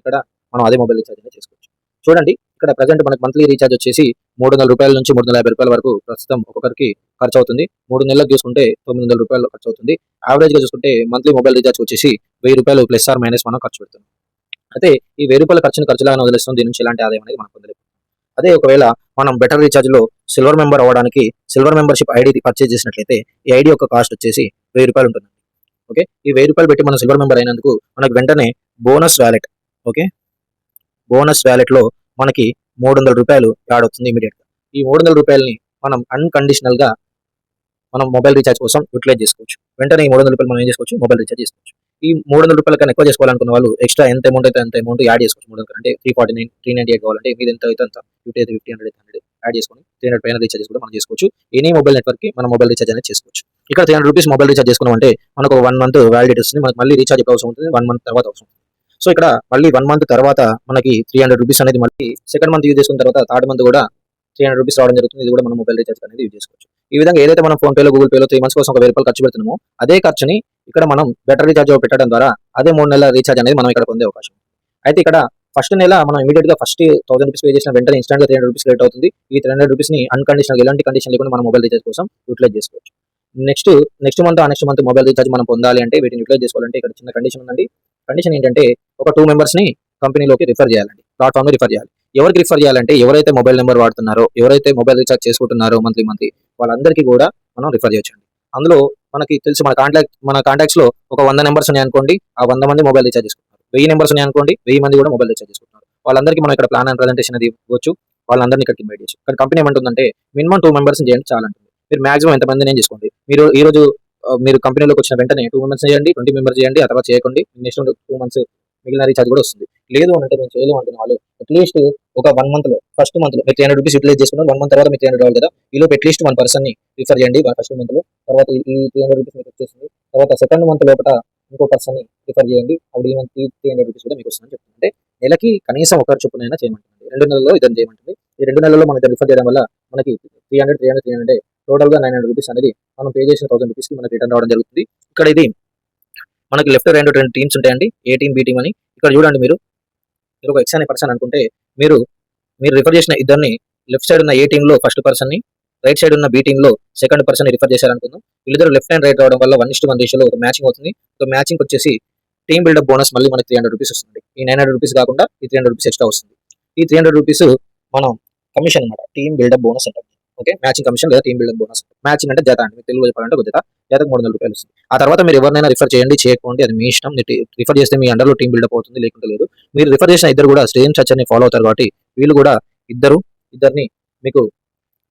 ఇక్కడ మనం అదే మొబైల్ రీఛార్జ్ అనేది చేసుకోవచ్చు. చూడండి ఇక్కడ ప్రజెంట్ మనకు మంత్లీ రీఛార్జ్ వచ్చేసి మూడు వందల రూపాయల నుంచి మూడు వందల యాభై రూపాయల వరకు ప్రస్తుతం ఒక్కొక్కరికి ఖర్చు అవుతుంది. మూడు నెలలకు చూసుకుంటే తొమ్మిది వందల రూపాయలు ఖర్చు అవుతుంది. యావరేజ్గా చూసుకుంటే మంత్లీ మొబైల్ రీఛార్జ్ వచ్చేసి వెయ్యి రూపాయలు ప్లస్ ఆర్ మైనస్ మనం ఖర్చు పెడుతున్నాం. అయితే ఈ వెయ్యి రూపాయల ఖర్చును ఖర్చులాగా వదిలేస్తాం దీని నుంచి ఎలాంటి ఆదాయం అనేది మనం పొందలేదు అదే ఒకవేళ మనం బెటర్ రీఛార్జ్లో సిల్వర్ మెంబర్ అవ్వడానికి సిల్వర్ మెంబర్షిప్ ఐడి పర్చేజ్ చేసినట్లయితే ఈ ఐడి యొక్క కాస్ట్ వచ్చేసి వెయ్యి రూపాయలు ఉంటుంది ఓకే ఈ వెయ్యి రూపాయలు పెట్టి మనం సిల్వర్ మెంబర్ అయినందుకు మనకు వెంటనే బోనస్ వ్యాలెట్ ఓకే? బోనస్ వ్యాలెట్లో మనకి మూడు వందల రూపాయలు యాడ్ అవుతుంది ఇమీడియట్గా. ఈ మూడు వందల రూపాయలని మనం అన్కండిషనల్గా మనం మొబైల్ రీఛార్జ్ కోసం యూటిలైజ్ చేసుకోవచ్చు. వెంటనే ఈ మూడు వందల రూపాయలు మనం ఏం చేసుకోవచ్చు? మొబైల్ రీఛార్జ్ చేసుకోవచ్చు. ఈ మూడు వందల రూపాయల కన్నా ఎక్కువ చేసుకోవాలనుకున్న వాళ్ళు ఎక్స్ట్రా ఎంత అమౌంట్ అయితే అంత అమౌంట్ యాడ్ చేసుకోవచ్చు మూడు వందల అంటే three forty nine three ninety eight కావాలంటే మీద ఎంత అయితే అంత ఫిఫ్టీ అయితే ఫిఫ్టీ హండ్రెడ్ హండ్రెడ్ యాడ్ చేసుకొని త్రీ హండ్రెడ్ పైన రీఛార్జ్ కూడా మనం చేసుకోవచ్చు. ఎనీ మొబైల్ నెట్వర్క్కి మనం మొబైల్ రీఛార్జ్ అనేది చేసుకోవచ్చు. ఇక్కడ three hundred rupees mobile recharge చేసుకున్నాం అంటే మనకు వన్ మంత్ వ్యాలిడిటీ వస్తుంది. మనకు మళ్ళీ రీఛార్జ్ ఎప్పుడు అవసరం ఉంటుంది. వన్ మంత్ తర్వాత అవసరం సో ఇక్కడ మళ్ళీ వన్ మంత్ తర్వాత మనకి త్రీ హండ్రెడ్ రూపీస్ అనేది మళ్ళీ సెకండ్ మంత్ యూజ్ చేసుకున్న తర్వాత థర్డ్ మంత్ కూడా త్రీ హండ్రెడ్ రూపీస్ రావడం జరుగుతుంది. ఇది కూడా మనం మొబైల్ రీఛార్జ్ అనేది యూజ్ చేసుకోవచ్చు. ఈ విధంగా ఏదైతే మనం ఫోన్ పేలో గూగుల్ పేలో త్రీ మంత్స్ కోసం ఒక వెయ్యి రూపాయలు ఖర్చు పెడుతున్నామో అదే ఖర్చుని ఇక్కడ మనం బెటర్ రీఛార్జ్ పెట్టడం ద్వారా అదే మూడు నెలల రీఛార్జ్ అనేది మనం ఇక్కడ పొందే అవకాశం అయితే ఇక్కడ ఫస్ట్ నెల మనం ఇమీడియట్గా ఫస్ట్ థౌసండ్ రూపీస్ పే చేసిన వెంటనే ఇన్స్టాంట్గా త్రీ హండ్రెడ్ రూపీస్ లేట్ అవుతుంది. ఈ త్రీ హండ్రెడ్ రూపీస్ని అన్కండిషనల్ ఎలాంటి కండిషన్ లేకుండా మనం మొబైల్ రీఛార్జ్ కోసం యూటిలైజ్ చేసుకోవచ్చు. నెక్స్ట్ నెక్స్ట్ మంత్ ఆ నెక్స్ట్ మంత్ మొబైల్ రీఛార్జ్ మనం పొందాలి అంటే వీటిని యూటిలైజ్ చేసుకోవాలంటే ఇక్కడ చిన్న కండిషన్ ఉందండి. కండిషన్ ఏంటంటే ఒక టూ మెంబర్స్ని కంపెనీలోకి రిఫర్ చేయాలండి. ప్లాట్ఫామ్లో రిఫర్ చేయాలి. ఎవరికి రిఫర్ చేయాలంటే ఎవరైతే మొబైల్ నెంబర్ వాడుతున్నారో ఎవరైతే మొబైల్ రీఛార్జ్ చేసుకుంటున్నారో మంత్లీ మంత్లీ వాళ్ళందరికీ కూడా మనం రిఫర్ చేయొచ్చండి. అందులో మనకి తెలిసి మన కాంటాక్ట్ మన కాంటాక్ట్స్లో ఒక వంద నెంబర్స్ ఉన్నాయి అనుకోండి ఆ వంద మంది మొబైల్ రీఛార్జ్ చేసుకుంటారు వెయ్యి నెంబర్స్ ఉన్నాయి అనుకోండి వెయ్యి మంది కూడా మొబైల్ రీఛార్జ్ చేసుకుంటారు వాళ్ళందరికీ మనం ఇక్కడ ప్లాన్ అండ్ ప్రజెంటేషన్ అది ఇవ్వచ్చు. వాళ్ళందరినీ ఇక్కడ ఇన్వైట్ చేయొచ్చు. కానీ కంపెనీ ఏమంటుందంటే మినిమం టూ మెంబర్స్ చేయండి చాలంటుంది. మీరు మాక్సిమం ఎంతమంది నేను చేసుకోండి. మీరు ఈ రోజు మీరు కంపెనీలోకి వచ్చిన వెంటనే టూ మెంబర్స్ చేయండి ట్వంటీ మెంబర్స్ చేయండి ఆ తర్వాత చేయకండి. నెక్స్ట్ టూ మంత్స్ మిగిలిన రీఛార్జ్ కూడా వస్తుంది. లేదు అంటే మేము చేయలేము అంటున్న వాళ్ళు. అట్లీస్ట్ ఒక వన్ మంత్లో ఫస్ట్ మంత్లో మీరు త్రీ హండ్రెడ్ రూపీస్ యూటిలైజ్ చేసుకున్నారు వన్ మంత్ తర్వాత మీరు త్రీ హండ్రెడ్ రావాలి కదా. ఈలో అట్లీస్ట్ వన్ పర్సన్ని రిఫర్ చేయండి ఫస్ట్ మంత్లో. తర్వాత ఈ త్రీ హండ్రెడ్ రూపీస్ మీకు వచ్చేసింది తర్వాత సెకండ్ మంత్ లోపల ఇంకో పర్సన్ని రిఫర్ చేయండి. అప్పుడు ఈ మంత్ త్రీ హండ్రెడ్ రూపీస్ కూడా మీకు వస్తుందని చెప్తుంది అంటే నెలకి కనీసం ఒకరి చొప్పునైనా చేయమంటుంది రెండు నెలల్లో ఇద్దరు చేయమంటుంది ఈ రెండు నెలల్లో మనం ఇద్దరు రిఫర్ చేయడం వల్ల మనకి three hundred three hundred three hundred టోటల్గా నైన్ హండ్రెడ్ రూపీస్ అనేది మనం పే చేసిన థౌసండ్ రూపీస్కి మనకి రిటర్న్ రావడం జరుగుతుంది. ఇక్కడ ఇది మనకి లెఫ్ట్ రెండు రెండు టీమ్స్ ఉంటాయండి. ఏ టీమ్ బి టీమ్ అని. ఇక్కడ చూడండి మీరు. మీరు ఒక ఎక్స్ అనే పర్సన్ అనుకుంటే మీరు మీరు రిఫర్ చేసిన ఇద్దరిని లెఫ్ట్ సైడ్ ఉన్న ఏ టీమ్లో ఫస్ట్ పర్సన్ని రైట్ సైడ్ ఉన్న బి టీంలో లో సెకండ్ పర్సన్ని రిఫర్ చేశారనుకుందాం. వీళ్ళిద్దరు లెఫ్ట్ అండ్ రైట్ రావడం వల్ల వన్ ఇస్ట్ వన్ రేషియోలో ఒక మ్యాచింగ్ అవుతుంది. ఒక మ్యాచింగ్ వచ్చేసి టీమ్ బిల్డప్ బోనస్ మళ్ళీ మనకి త్రీ హండ్రెడ్ రూపీస్ వస్తుంది. ఈ నైన్ హండ్రెడ్ రూపీస్ కాకుండా ఈ త్రీ హండ్రెడ్ రూపీస్ ఎక్స్ట్రా వస్తుంది. ఈ త్రీ హండ్రెడ్ రూపీస్ మనం కమిషన్ అనమాట టీమ్ బిల్డప్ బోనస్ అంటాం. ఓకే? మ్యాచింగ్ కమిషన్ లేదా టీమ్ బిల్డింగ్ బోనస్. మ్యాచింగ్ అంటే జత అండి. మీకు తెలుగు చెప్పాలంటే ఒక జత. జతకు మూడు వందల రూపాయలు వస్తుంది. ఆ తర్వాత మీరు ఎవరినైనా రిఫర్ చేయండి చేయకపోండి అది మీ ఇష్టం. రిఫర్ చేస్తే మీ అండర్లో టీం బిల్డప్ అవుతుంది లేకుంటే లేదు. మీరు రిఫర్ చేసిన ఇద్దరు కూడా సేమ్ చర్చ్ ఫాలో అవుతారు కాబట్టి వీళ్ళు కూడా ఇద్దరు ఇద్దరిని మీకు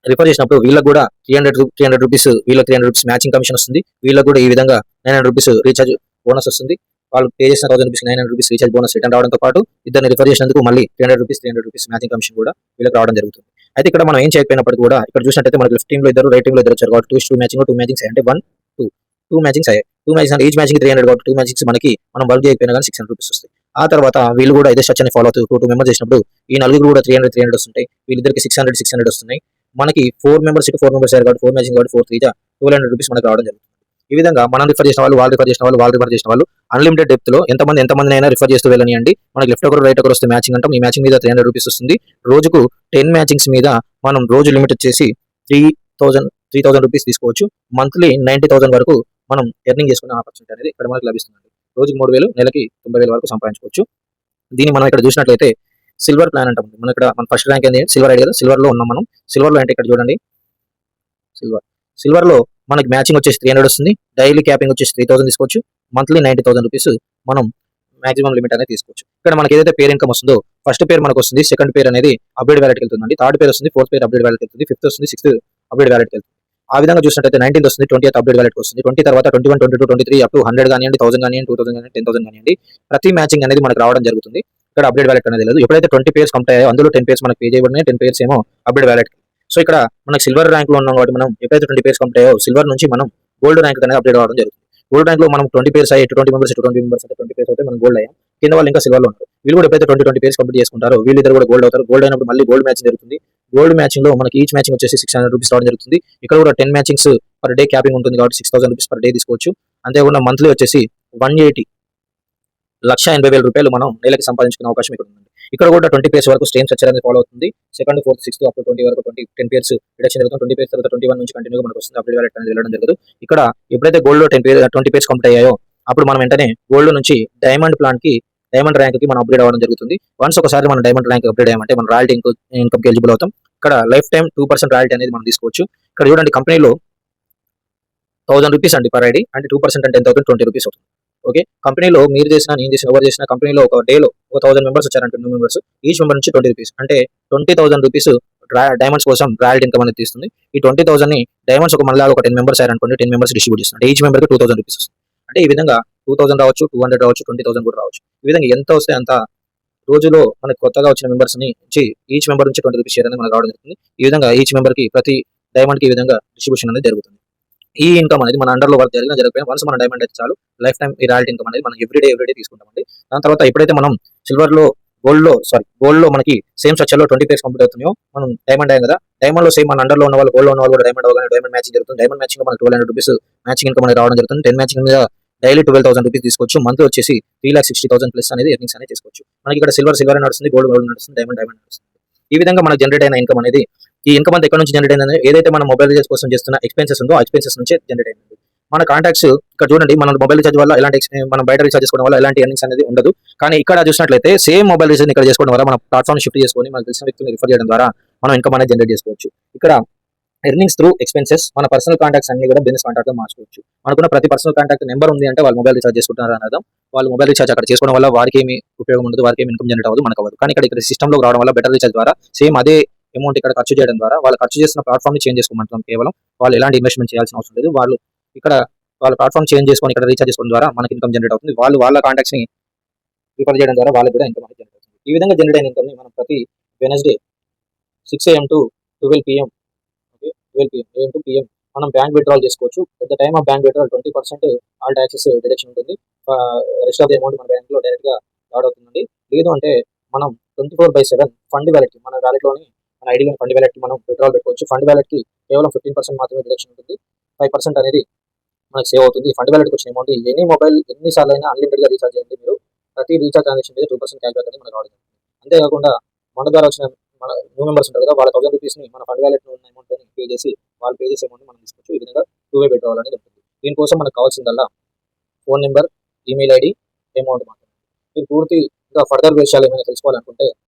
రిఫర్ చేసినప్పుడు వీళ్ళకి కూడా three hundred three hundred rupees వీళ్ళకి three hundred rupees matching commission వస్తుంది. వీళ్ళకి కూడా ఈ విధంగా nine hundred rupees recharge bonus వస్తుంది. వాళ్ళు పే చేసిన thousand rupees nine hundred rupees recharge bonus return రావడంతో పాటు ఇద్దరిని రిఫర్ చేసినందుకు మళ్ళీ three hundred rupees three hundred rupees matching commission కూడా వీళ్ళకి రావడం జరుగుతుంది. అయితే ఇక్కడ మనం ఏం చేయకపోయినప్పటికీ కూడా ఇక్కడ చూసినట్టయితే మనకి లెఫ్ట్ టీంలో లో ఇద్దరు రైట్ టీంలో లో ఇద్దరు వచ్చారు కాబట్టి two two matching two matchings అంటే వన్ టూ టూ మ్యాచింగ్స్ అయ్యాయి. Two matchings each matching three hundred కాబట్టి టూ మ్యాచింగ్స్ మనకి మనం బల్బ్ చేయకపోయినా కానీ సిక్స్ హండ్రెడ్ రూపీస్ వస్తాయి. ఆ తర్వాత వీళ్ళు కూడా ఇదే సచ్ని ఫాలో అవుతూ టూ టూ మెంబర్స్ చేసినప్పుడు ఈ నలుగురు కూడా త్రీ హండ్రెడ్ త్రీ హండ్రెడ్ వస్తుంటాయి. వీళ్ళిద్దరికి సిక్స్ హండ్రెడ్ సిక్స్ హండ్రెడ్ వస్తున్నాయి. మనకి ఫోర్ మెంబర్స్ ఫోర్ మెంబర్స్ అయ్యారు కాబట్టి ఫోర్ మ్యాచింగ్ కాబట్టి four three two hundred rupees మనకి రావడం జరుగుతుంది. ఈ విధంగా మనం రిఫర్ చేసిన వాళ్ళు వాళ్ళు రిఫర్ చేసిన వాళ్ళు వాళ్ళు రిఫర్ చేసిన వాళ్ళు అన్లిమిటెడ్ డెప్త్లో ఎంతమంది ఎంతమంది అయినా రిఫర్ చేస్తూ వెళ్ళనియండి. మనకి లెఫ్ట్ ఒకరు రైట్ ఒకరు వస్తే మ్యాచింగ్ అంటాం. ఈ మ్యాచింగ్ మీద త్రీ హండ్రెడ్ రూపీస్ వస్తుంది. రోజుకు టెన్ మ్యాచింగ్స్ మీద మనం రోజు లిమిట్ వచ్చేసి three thousand three thousand rupees తీసుకోవచ్చు. మంత్లీ నైన్టీ థౌసండ్ వరకు మనం ఎర్నింగ్ చేసుకునే ఆపర్చునిటీ అనేది ఇక్కడ మనకు లభిస్తుంది రోజుకి మూడు వేలు నెలకి తొంభై వేల వరకు సంపాదించుకోవచ్చు. దీన్ని మనం ఇక్కడ చూసినట్లయితే సిల్వర్ ప్లాన్ అంటాం. మనం ఇక్కడ మన ఫస్ట్ ర్యాంక్ ఏంది? సిల్వర్ ఐడి కదా? సిల్వర్లో ఉన్నాం మనం. సిల్వర్లో అంటే ఇక్కడ చూడండి. సిల్వర్ సిల్వర్లో మనకి మ్యాచింగ్ వచ్చేసి త్రీ హండ్రెడ్ వస్తుంది. డైలీ క్యాపింగ్ వచ్చేసి త్రీ థౌసండ్ తీసుకోవచ్చు. మంత్లీ నైన్టీ థౌసండ్ రూపీస్ మనం మాక్సిమం లిమిట్ అనేది తీసుకోవచ్చు. ఇక్కడ మనకి ఏదైతే పేరు ఇన్కమ్ వస్తుందో ఫస్ట్ పేరు మనకు వస్తుంది సెకండ్ పేర్ అనేది అప్డేట్ వ్యాలెట్కి వెళ్తుందండి. థర్డ్ పేర్ వస్తుంది ఫోర్త్ పేర్ అప్డేట్ వ్యాలెట్ వెళ్తుంది ఫిఫ్త్ వస్తుంది సిక్స్త్ అప్డేట్ వ్యాలెట్కి వెళ్తుంది. ఆ విధంగా చూసినట్టయితే నైన్టీన్ వస్తుంది ట్వంటీ అప్డేట్ వ్యాలెట్కి వస్తుంది. ట్వంటీ తర్వాత twenty one twenty two twenty three up to hundred కానివ్వండి థౌసండ్ కానివ్వండి టూ థౌసండ్ కానివ్వండి టెన్ థౌసండ్ కానివ్వండి ప్రతి మ్యాచింగ్ అనేది మనకు రావడం జరుగుతుంది. ఇక్కడ అప్డేట్ వ్యాలెట్ అనేది లేదు. ఎప్పుడైతే ట్వంటీ పేర్స్ కంప్లీట్ అయ్యాయో అందులో టెన్ పేర్స్ మనకి పే చేయబడినాయి టెన్ పేర్స్ ఏమో అప్డేట్ వ్యాలెట్ సో ఇక్కడ మనకి సిల్వర్ ర్యాంక్లో ఉన్నాం కాబట్టి మనం ఎప్పుడైతే ట్వంటీ పేర్స్ కంప్లీట్ అయ్యాయో సిల్వర్ నుంచి మనం గోల్డ్ ర్యాంక్ అనేది అప్డేట్ అవ్వడం జరుగుతుంది. గోల్డ్ ర్యాంక్లో మనం ట్వంటీ పేర్స్ అయ్యి twenty members twenty members twenty pairs అయితే మనం గోల్డ్ అయ్యాం. కింద వాళ్ళు ఇంకా సిల్వర్ ఉంటారు వీళ్ళు కూడా ఎప్పుడైతే ట్వంటీ ట్వంటీ పేర్స్ కంప్లీట్ చేసుకుంటారో. వీళ్ళిద్దరు కూడా గోల్డ్ అవుతారు. గోల్డ్ అయినప్పుడు మళ్ళీ గోల్డ్ మ్యాచ్ జరుగుతుంది. గోల్డ్ మ్యాచింగ్లో మనకి ఈచ్ మ్యాచింగ్ వచ్చేసి సిక్స్ హండ్రెడ్ రూపీస్ రావడం జరుగుతుంది. ఇక్కడ కూడా ten matchings per day capping ఉంటుంది కాబట్టి six thousand rupees per day తీసుకోవచ్చు. అంతేకాకుండా మంత్లీ వచ్చేసి వన్ ఎయిటీ లక్ష ఎనభై వేల రూపాయలు మనం నెలకి సంపాదించుకునే అవకాశం ఇక్కడ ఉంది ఇక్కడ కూడా ట్వంటీ పేర్స్ వరకు స్టేమ్ స్ట్రక్చర్ అనేది ఫాలో అవుతుంది. సెకండ్ ఫోర్త్ సిక్స్త్ అప్పుడు ట్వంటీ వరకు ట్వంటీ టెన్ పేర్స్ రిడక్షన్ జరుగుతుంది. ట్వంటీ పేర్స్ తర్వాత ట్వంటీ వన్ నుంచి కంటిన్యూగా మనకు వస్తుంది. అప్డేట్ వ్యాలెట్ అనేది వెళ్ళడం జరుగుతుంది. ఇక్కడ ఎప్పుడైతే gold ten pair twenty pairs complete అయ్యాయో అప్పుడు మనం వెంటనే గోల్డ్ నుంచి డైమండ్ ప్లాన్కి డైమండ్ ర్యాంక్కి మనం అప్గ్రేడ్ అవ్వడం జరుగుతుంది. వన్స్ ఒకసారి మనం డైమండ్ ర్యాంక్ అప్గ్రేడ్ అయ్యామంటే మనం రాయల్టీ ఇన్కమ్కి ఎలిజిబుల్ అవుతాం. ఇక్కడ life time two percent royalty అనేది మనం తీసుకోవచ్చు. ఇక్కడ చూడండి కంపెనీలో థౌసండ్ రూపీస్ అండి పర్ ఐడి అంటే టూ పర్సెంట్ అంటే టెన్ థౌసండ్ ట్వంటీ రూపీస్ అవుతుంది. ఓకే కంపెనీలో మీరు చేసిన నేను చేసిన ఎవరు చేసిన కంపెనీలో ఒక డేలో ఒక థౌసండ్ మెంబర్స్ వచ్చారంటే న్యూ మెంబర్స్ ఈచ్ మెంబర్ నుంచి ట్వంటీ రూపీస్ అంటే ట్వంటీ థౌసండ్ రూపీస్ డైమండ్స్ కోసం రాయల్ ఇన్కమ్ అనేది తీస్తుంది. ఈ ట్వంటీ థౌసండ్ని డైమండ్స్ ఒక మళ్ళీ ఒక టెన్ మెంబర్స్ అయ్యారనుకోండి టెన్ మెంబర్స్ డిస్ట్రిబ్యూట్ చేస్తుంది అంటే ఈచ్ మెంబర్కి టూ థౌసండ్ రూపీస్ వస్తుంది. అంటే ఈ విధంగా టూ థౌసండ్ రావచ్చు టూ హండ్రెడ్ రావచ్చు ట్వంటీ థౌసండ్ కూడా రావచ్చు. ఈ విధంగా ఎంత వస్తే అంత రోజులో మనకు కొత్తగా వచ్చిన మెంబర్స్ నుంచి ఈచ్ మెంబర్ నుంచి ట్వంటీ రూపీస్ షేర్ అనేది మనకు రావడం జరుగుతుంది. ఈ విధంగా ఈచ్ మెంబర్కి ప్రతి డైమండ్కి ఈ విధంగా డిస్ట్రిబ్యూషన్ అనేది జరుగుతుంది. ఈ ఇన్కమ్ అనేది మన అండర్లో వర్క్ జరిగిన జరిగిపోయిన వన్స్ మన డైమండ్ అయితే చాలు లైఫ్ టైం ఈ రాయల్టీ ఇన్కమ్ అనేది మనం ఎవ్రీడే ఎవ్రీడే తీసుకుంటామండి. దాని తర్వాత ఎప్పుడైతే మనం సిల్వర్లో గోల్డ్లో సారీ గోల్డ్లో మనకి సేమ్ స్ట్రక్చర్లో ట్వంటీ పేర్స్ కంప్లీట్ అవుతున్నాయో మనం డైమండ్ అయ్యాం కదా. డైమండ్లో సేమ్ మన అండర్లో ఉన్న వాళ్ళు గోల్డ్లో ఉన్న వాళ్ళు డైమండ్ అవగానే డైమండ్ మ్యాచింగ్ జరుగుతుంది. డైమండ్ మ్యాచింగ్ మనకి twelve hundred rupees matching income అనేది రావడం జరుగుతుంది. టెన్ మ్యాచింగ్ మీద డైలీ ట్వెల్వ్ థౌసండ్ రూపీస్ తీసుకోవచ్చు. మంత్ వచ్చేసి three lakh sixty thousand plus అనేది ఎర్నింగ్స్ అనేది తీసుకోవచ్చు మనకి ఇక్కడ సిల్వర్ సిల్వర్ నడుస్తుంది గోల్డ్ గోల్డ్ నడుస్తుంది డైమండ్ డైమండ్ నడుస్తుంది. ఈ విధంగా మనకు జనరేట్ అయిన ఇన్కమ్ అనేది ఈ ఇన్కమ్ అంతా ఎక్కడ నుంచి జనరేట్ అయింది ఏదైతే మన మొబైల్ రీచార్జ్ కోసం చేస్తున్న ఎక్స్పెన్సెస్ ఉందో ఆ ఎక్స్పెన్సెస్ నుంచి జనరేట్ అయింది. మన కాంటాక్ట్స్ ఇక్కడ చూడండి మన మొబైల్ రీఛార్జ్ వల్ల ఎలాంటి మనం బయట రీఛార్జ్ చేసుకోవడం వల్ల ఎలాంటి ఎర్నింగ్స్ అనేది ఉండదు. కానీ ఇక్కడ చూసినట్లయితే సేమ్ మొబైల్ రీఛార్జ్ ఇక్కడ చేసుకోవడం వల్ల మన ప్లాట్ఫామ్ షిఫ్ట్ చేసుకొని మనకు తెలిసిన వ్యక్తిని రిఫర్ చేయడం ద్వారా మనం ఇన్కమ్ అనేది జనరేట్ చేసుకోవచ్చు. ఇక్కడ ఎర్నింగ్స్ త్రూ ఎక్స్పెన్సెస్ మన పర్సనల్ కాంటాక్ట్స్ అన్ని కూడా బిజినెస్ కాంటాక్ట్ మార్చుకోవచ్చు. మనకున్న ప్రతి పర్సనల్ కాంటాక్ట్ నెంబర్ ఉంది అంటే వాళ్ళు మొబైల్ రీఛార్జ్ చేసుకుంటారు అని అర్థం. వాళ్ళు మొబైల్ రీఛార్జ్ అక్కడ చేసుకోవడం వల్ల వారికి ఏమి ఉపయోగం ఉండదు వారికి ఏమి ఇన్కమ్ జనరేట్ అవ్వదు మనకు అవ్వదు. కానీ ఇక్కడ ఇక్కడ సిస్టమ్లో రావడం వల్ల బెటర్ రీఛార్జ్ ద్వారా సేమ్ అదే అమౌంట్ ఇక్కడ ఖర్చు చేయడం ద్వారా వాళ్ళు ఖర్చు చేసిన ప్లాట్ఫామ్ని చేంజ్ చేసుకోమంటున్నాం కేవలం. వాళ్ళు ఎలాంటి ఇన్వెస్ట్మెంట్ చేయాల్సిన అవసరం లేదు. వాళ్ళు ఇక్కడ వాళ్ళ ప్లాట్ఫామ్ చేంజ్ చేసుకొని ఇక్కడ రీఛార్జ్ చేసుకోవడం ద్వారా మనకి ఇన్కమ్ జనరేట్ అవుతుంది. వాళ్ళు వాళ్ళ కాంటాక్ట్స్ని రిఫర్ చేయడం ద్వారా వాళ్ళకి కూడా ఇన్కమ్ జనరేట్ అవుతుంది. ఈ విధంగా జనరేట్ అయిన ఇన్కమ్ని మనం ప్రతి Wednesday six AM to twelve PM okay twelve PM AM to PM మనం బ్యాంక్ విత్డ్రాల్ చేసుకోవచ్చు. At the time of bank withdrawal twenty percent all taxes deduction ఉంటుంది. రెస్ట్ ఆఫ్ ది అమౌంట్ మన బ్యాంక్లో డైరెక్ట్గా యాడ్ అవుతుందండి. లేదు అంటే మనం twenty four by seven fund wallet మన వ్యాలెట్లోని మన ఐడిలో ఫండ్ వ్యాలెట్ మనం విత్డ్రాల్ పెట్టుకోవచ్చు. ఫండ్ వ్యాలెట్కి కేవలం ఫిఫ్టీన్ పర్సెంట్ మాత్రమే డిడక్షన్ ఉంటుంది. ఫైవ్ పర్సెంట్ అనేది మనకు సేవ్ అవుతుంది. ఫండ్ వ్యాలెట్కి వచ్చిన అమౌంట్ ఎన్ని మొబైల్ ఎన్నిసార్లు అయినా అన్లిమిటెడ్గా రీఛార్జ్ చేయండి మీరు. ప్రతి రీఛార్జ్ ట్రాన్సాక్షన్ మీద టూ పర్సెంట్ క్యాష్ బ్యాక్ అనేది మనకు రావడం అంతేకాకుండా మన ద్వారా వచ్చిన మన న్యూ మెంబర్స్ ఉంటారు కదా వాళ్ళ థౌసండ్ రూపీస్ని మన ఫండ్ వ్యాలెట్ ఉన్న అమౌంట్ పే చేసి వాళ్ళు పే చేసే అమౌంట్ మనం తీసుకోవచ్చు ఈ విధంగా టూ వే పెట్టుకోవాలని చెప్తుంది దీనికోసం మనకు కావాల్సిందల్లా phone number email ID amount మాత్రమే. మీరు పూర్తి ఇంకా ఫర్దర్ విషయాలు ఏమైనా తెలుసుకోవాలనుకుంటే